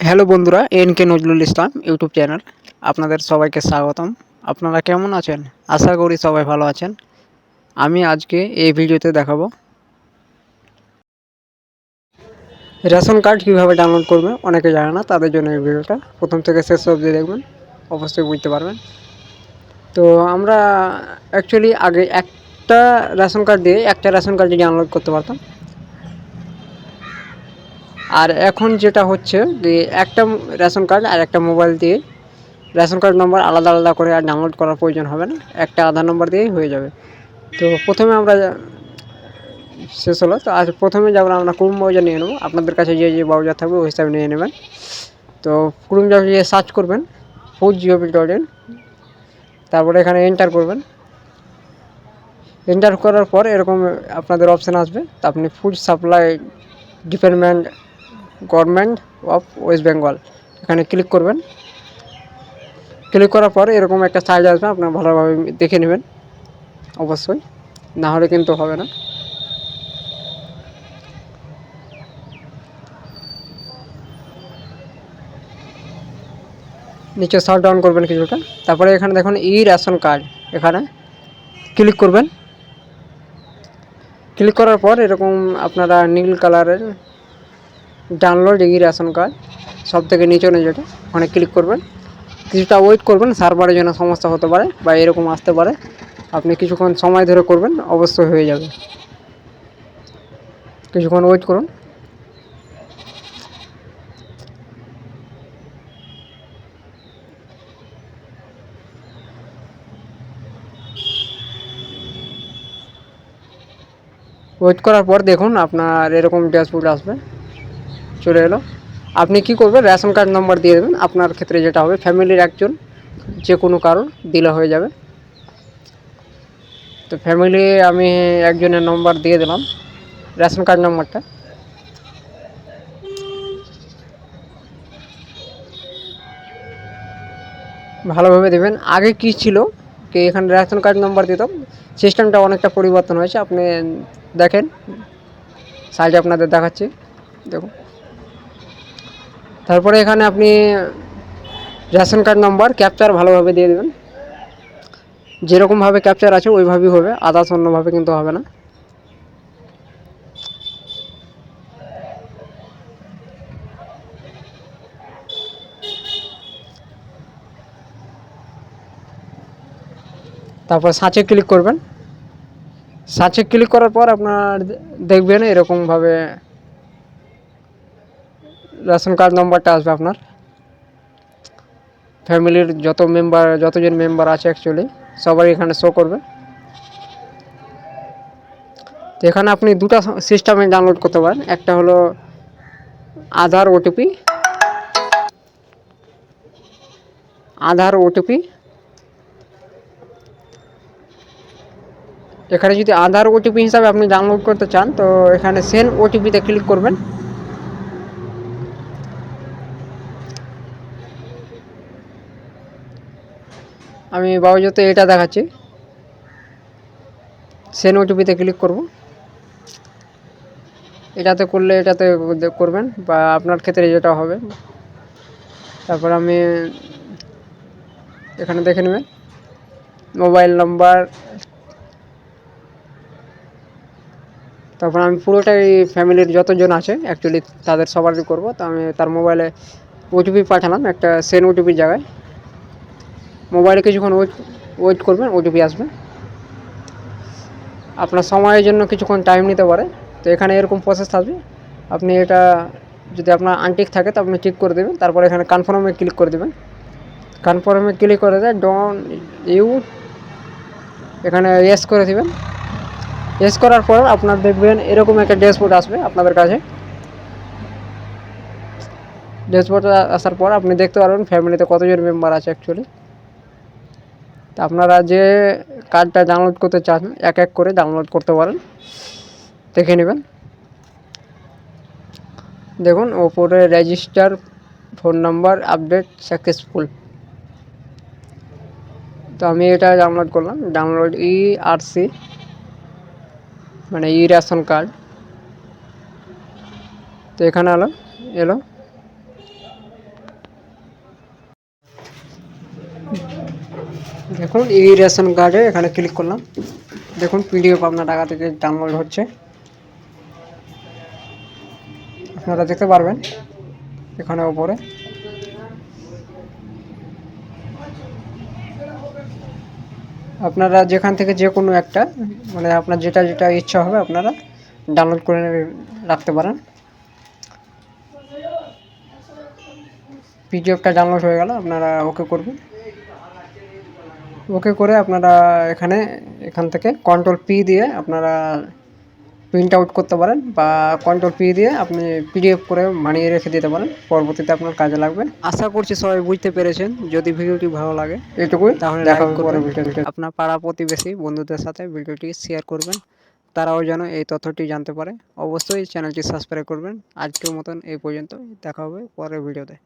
Hello বন্ধুরা N K Nazrul Islam YouTube channel আপনাদের সবাইকে স্বাগতম। আপনারা কেমন আছেন? আশা করি সবাই ভালো আছেন। আমি আজকে এই ভিডিওতে দেখাবো রেশন কার্ড কীভাবে ডাউনলোড করবে, অনেকে জানে না, তাদের জন্য এই ভিডিওটা। প্রথম থেকে শেষ অবধি দেখবেন, অবশ্যই বুঝতে পারবেন। তো আমরা অ্যাকচুয়ালি আগে একটা রেশন কার্ড দিয়ে একটা রেশন কার্ডই ডাউনলোড করতে পারতাম। আর এখন যেটা হচ্ছে যে একটা রেশন কার্ড আর একটা মোবাইল দিয়ে রেশন কার্ড নম্বর আলাদা আলাদা করে আর ডাউনলোড করার প্রয়োজন হবে না, একটা আধার নম্বর দিয়েই হয়ে যাবে। তো প্রথমে আমরা শেষ হলো। তো আজ প্রথমে যেমন আমরা ক্রোম ব্রাউজার নিয়ে নেব, আপনাদের কাছে যে যে ব্রাউজার থাকবে ওই হিসাবে নিয়ে নেবেন। তো ক্রোম ব্রাউজারে সার্চ করবেন ফোর ডট ইন তারপরে এখানে এন্টার করবেন। এন্টার করার পর এরকম আপনাদের অপশান আসবে। তা আপনি food supply department government of West Bengal এখানে ক্লিক করবেন। ক্লিক করার পর এরকম একটা সাইজ আসবে, আপনার ভালোভাবে দেখে নেবেন। অবশ্যই। না হলে কিন্তু হবে না। নিচে সার্চ ডাউন করবেন কিছুটা। তারপরে এখানে দেখুন ই রেশন কার্ড এখানে ক্লিক করবেন। ক্লিক করার পর এরকম আপনারা নীল কালারের ডাউনলোড এগিয়ে রেশন কার্ড সব থেকে নিচে যেটা, ওখানে ক্লিক করবেন। কিছুটা ওয়েট করবেন সার্ভারের জন্য সমস্যা হতে পারে বা এরকম আসতে পারে। আপনি কিছুক্ষণ সময় ধরে করবেন, অবশ্যই হয়ে যাবে। কিছুক্ষণ ওয়েট করুন। ওয়েট করার পর দেখুন আপনার এরকম ড্যাশবোর্ড আসবে। চলে এলো। আপনি কি করবেন? রেশন কার্ড নম্বর দিয়ে দেবেন। আপনার ক্ষেত্রে যেটা হবে, ফ্যামিলির একজন, যে কোনো কারোর দিলে হয়ে যাবে। তো ফ্যামিলি আমি একজনের নম্বর দিয়ে দিলাম। রেশন কার্ড নম্বরটা ভালোভাবে দেবেন। আগে কি ছিল? কি এখানে রেশন কার্ড নম্বর দিতাম সিস্টেমটা অনেকটা পরিবর্তন হয়েছে। আপনি দেখেন। সাইডে আপনাদের দেখাচ্ছি। দেখুন। তারপরে এখানে আপনি রেশন কার্ড নম্বর ক্যাপচার ভালোভাবে দিয়ে দেবেন। যেরকমভাবে ক্যাপচার আছে, ওইভাবেই হবে। আদার্স অন্যভাবে কিন্তু হবে না। তারপর সাঁচে ক্লিক করবেন। সাঁচে ক্লিক করার পর আপনার দেখবেন এরকমভাবে রেশন কার্ড নম্বরটা আসবে আপনার। ফ্যামিলির যত মেম্বার যতজন মেম্বার আছে অ্যাকচুয়ালি সবাই এখানে শো করবে। তো এখানে আপনি দুটা সিস্টেমে ডাউনলোড করতে পারেন। একটা হলো আধার ওটিপি আধার ওটিপি এখানে যদি আধার ওটিপি হিসাবে আপনি ডাউনলোড করতে চান, তো এখানে সেন ওটিপিতে ক্লিক করবেন। আমি বাবুজতে এটা দেখাচ্ছি। সেন ওটিপিতে ক্লিক করব। এটাতে করলে এটাতে করবেন বা আপনার ক্ষেত্রে যেটা হবে। তারপর আমি এখানে দেখে নেবেন। মোবাইল নাম্বার তারপর আমি পুরোটাই ফ্যামিলির যতজন আছে অ্যাকচুয়ালি তাদের সবারই করব। তো আমি তার মোবাইলে ওটিপি পাঠালাম একটা সেন ওটিপির জায়গায়। মোবাইলে কিছুক্ষণ ওয়েট ওয়েট করবেন ওটিপি আসবে। আপনার সময়ের জন্য কিছুক্ষণ টাইম নিতে পারে। তো এখানে এরকম প্রসেস থাকবে। আপনি এটা যদি আপনার আনটিক থাকে, তো আপনি ঠিক করে দেবেন। তারপর এখানে কনফার্মে ক্লিক করে দেবেন। কনফার্মে ক্লিক করে দেয় ডন ইউ এখানে ইয়েস করে দেবেন। এস করার পর আপনার দেখবেন এরকম একটা ড্যাশবোর্ড আসবে আপনাদের কাছে। ড্যাশবোর্ড আসার পর আপনি দেখতে পারবেন ফ্যামিলিতে কতজন মেম্বার আছে অ্যাকচুয়ালি তা আপনারা যে কার্ডটা ডাউনলোড করতে চান, এক এক করে ডাউনলোড করতে পারেন। দেখে নেবেন। দেখুন, ওপরে register phone number update successful তো আমি এটা ডাউনলোড করলাম। ডাউনলোড ই আর সি মানে ই রেশন কার্ড। তো এখানে এলো এলো। দেখুন, এই রেশন কার্ডে এখানে ক্লিক করলাম। দেখুন, পিডিএফ আপনার টাকা থেকে ডাউনলোড হচ্ছে। আপনারা দেখতে পারবেন, এখানে ওপরে আপনারা যেখান থেকে যে কোনো একটা মানে আপনার যেটা যেটা ইচ্ছা হবে আপনারা ডাউনলোড করে রাখতে পারেন। পিডিএফটা ডাউনলোড হয়ে গেল, আপনারা ওকে করবেন। ওকে করে আপনারা এখানে, এখান থেকে কন্ট্রোল পি দিয়ে আপনারা প্রিন্ট আউট করতে পারেন বা কন্ট্রোল পি দিয়ে আপনি পিডিএফ করে বানিয়ে রেখে দিতে পারেন। পরবর্তীতে আপনার কাজে লাগবে। আশা করছি সবাই বুঝতে পেরেছেন। যদি ভিডিওটি ভালো লাগে এটুকুই তাহলে আপনার পাড়া প্রতিবেশী বন্ধুদের সাথে ভিডিওটি শেয়ার করবেন। তারাও যেন এই তথ্যটি জানতে পারে। অবশ্যই চ্যানেলটি সাবস্ক্রাইব করবেন। আজকের মতন এই পর্যন্ত দেখা হবে পরের ভিডিওতে